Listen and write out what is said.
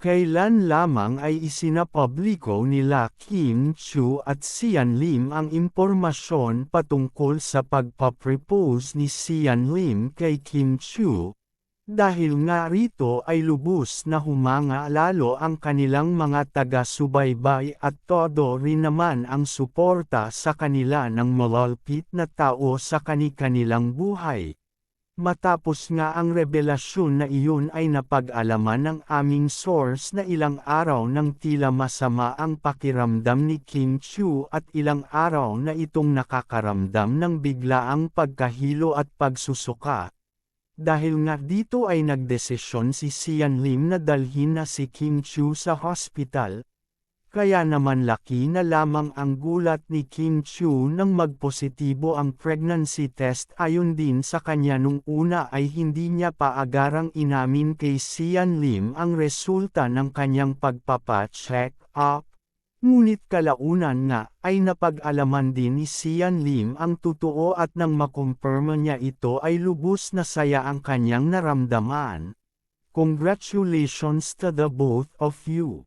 Kailan lamang ay isinapubliko nila Kim Chu at Sian Lim ang impormasyon patungkol sa pagpapropose ni Sian Lim kay Kim Chu, dahil nga rito ay lubos na humanga lalo ang kanilang mga taga-subaybay at todo rin naman ang suporta sa kanila ng malalpit na tao sa kani-kanilang buhay. Matapos nga ang revelasyon na iyon ay napag-alaman ng aming source na ilang araw nang tila masama ang pakiramdam ni Kim Chu at ilang araw na itong nakakaramdam ng biglaang pagkahilo at pagsusuka. Dahil nga dito ay nagdesisyon si Sian Lim na dalhin na si Kim Chu sa hospital, kaya naman laki na lamang ang gulat ni Kim Chu nang magpositibo ang pregnancy test ayon din sa kanya nung una ay hindi niya pa agarang inamin kay Sian Lim ang resulta ng kanyang pagpapa-check up. Ngunit kalaunan nga ay napag-alaman din ni Sian Lim ang totoo at nang makumpirma niya ito ay lubos na saya ang kanyang naramdaman. Congratulations to the both of you.